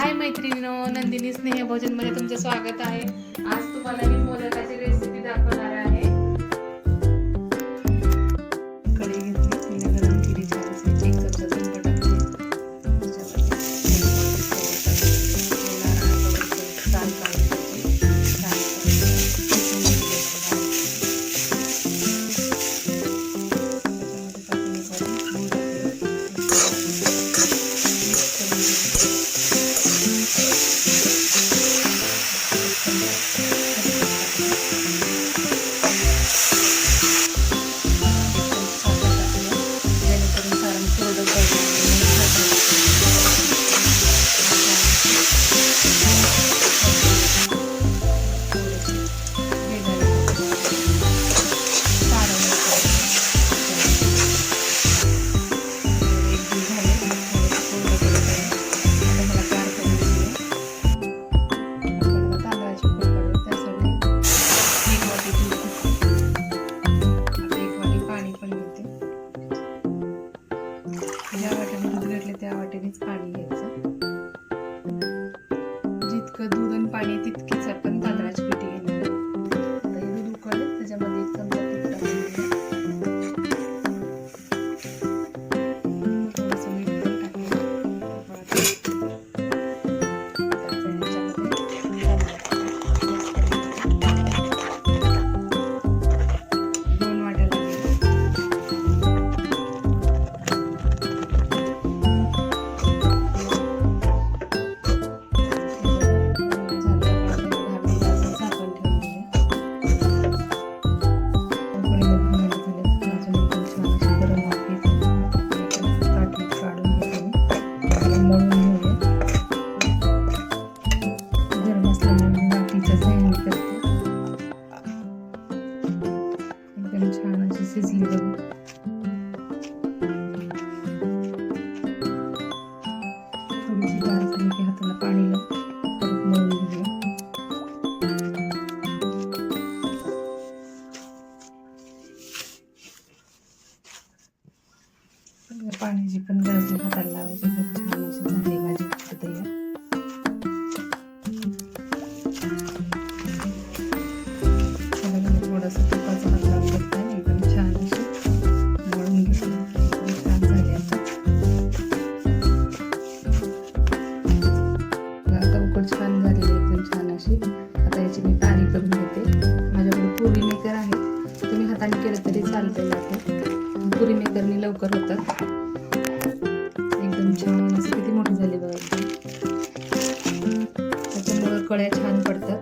हाय मैत्रिणी नंदिनी स्नेह भोजनमध्ये तुमचं स्वागत आहे. आज तुम्हाला मी मोदकाची रेसिपी Música पाणी तितकीच आपण तांदळाची पाण्याची पण गरज नाही हाताला लावायची खूप छान अशी झाली माझी फक्त तयार एकदम छान अशी छान छान एकदम छान अशी. आता याची मी घेते. माझ्याकडे पूर्वी मेकर आहे तुम्ही हाताने केलं तरी चालते लागते पुरी मेकरनी लवकर होतात. एकदम छान असं किती मोठी झाली बघा. त्याच्यामुळे कळ्या छान पडतात.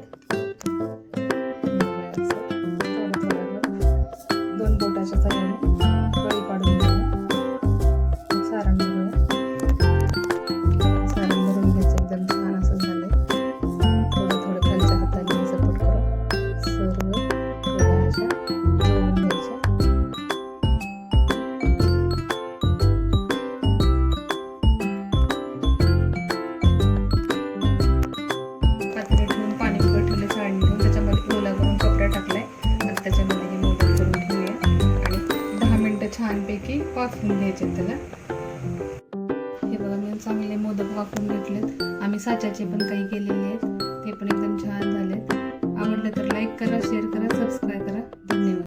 दोन बोटाच्या सारण कळी पाडून सारण छानपैकी वाफवून घ्यायचे त्याला. हे बघा मी चांगले मोदक वाफवून घेतलेत. आम्ही साच्याचे पण काही केलेले आहेत. ते पण एकदम छान झालेत. आवडलं तर लाईक करा शेअर करा सबस्क्राईब करा.